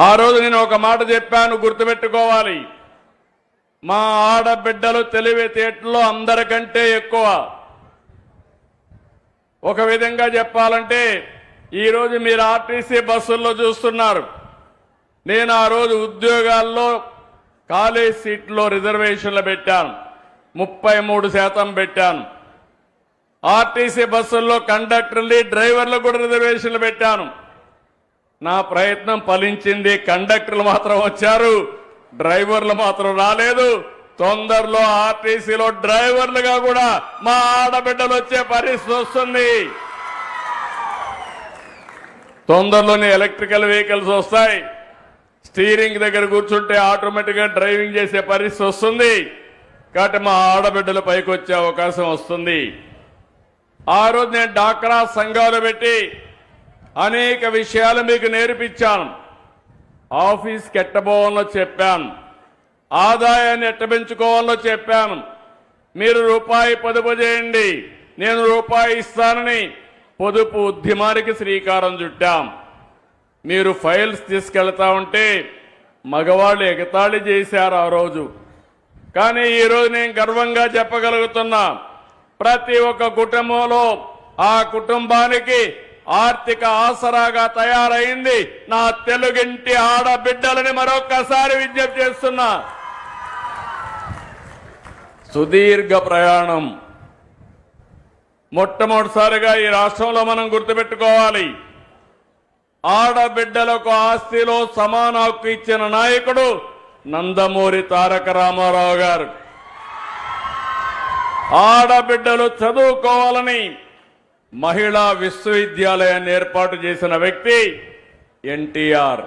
ఆ రోజు నేను ఒక మాట చెప్పాను గుర్తుపెట్టుకోవాలి. మా ఆడబిడ్డలు తెలివితేటలో అందరికంటే ఎక్కువ. ఒక విధంగా చెప్పాలంటే ఈరోజు మీరు ఆర్టీసీ బస్సుల్లో చూస్తున్నారు. నేను ఆ రోజు ఉద్యోగాల్లో కాలేజ్ సీట్లో రిజర్వేషన్లు పెట్టాను. ముప్పై మూడు శాతం పెట్టాను. ఆర్టీసీ బస్సుల్లో కండక్టర్లు డ్రైవర్లు కూడా రిజర్వేషన్లు పెట్టాను. నా ప్రయత్నం ఫలించింది కండక్టర్లు మాత్రం వచ్చారు డ్రైవర్లు మాత్రం రాలేదు తొందరలో ఆర్టీసీలో డ్రైవర్లుగా కూడా మా ఆడబిడ్డలు వచ్చే పరిస్థితి వస్తుంది. తొందరలోనే ఎలక్ట్రికల్ వెహికల్స్ వస్తాయి. స్టీరింగ్ దగ్గర కూర్చుంటే ఆటోమేటిక్గా డ్రైవింగ్ చేసే పరిస్థితి వస్తుంది. కాబట్టి మా ఆడబిడ్డలు పైకి వచ్చే అవకాశం వస్తుంది. ఆ రోజు నేను డాక్రా సంఘాలు పెట్టి అనేక విషయాలు మీకు నేర్పించాను. ఆఫీస్ కెట్టబోవాలో చెప్పాను. ఆదాయాన్ని ఎట్ట పెంచుకోవాలో చెప్పాను. మీరు రూపాయి పొదుపు చేయండి. నేను రూపాయి ఇస్తానని పొదుపు ఉద్యమానికి శ్రీకారం చుట్టాం. మీరు ఫైల్స్ తీసుకెళ్తా ఉంటే మగవాళ్ళు ఎగతాళి చేశారు ఆ రోజు. కానీ ఈరోజు నేను గర్వంగా చెప్పగలుగుతున్నా ప్రతి ఒక్క కుటుంబంలో ఆ కుటుంబానికి ఆర్థిక ఆసరాగా తయారైంది. నా తెలుగింటి ఆడబిడ్డలని మరొక్కసారి విజ్ఞప్తి చేస్తున్నా. సుదీర్ఘ ప్రయాణం. మొట్టమొదటిసారిగా ఈ రాష్ట్రంలో మనం గుర్తుపెట్టుకోవాలి. ఆడబిడ్డలకు ఆస్తిలో సమాన హక్కు ఇచ్చిన నాయకుడు నందమూరి తారక రామారావు గారు. ఆడబిడ్డలు చదువుకోవాలని మహిళా విశ్వవిద్యాలయాన్ని ఏర్పాటు చేసిన వ్యక్తి ఎన్టీఆర్.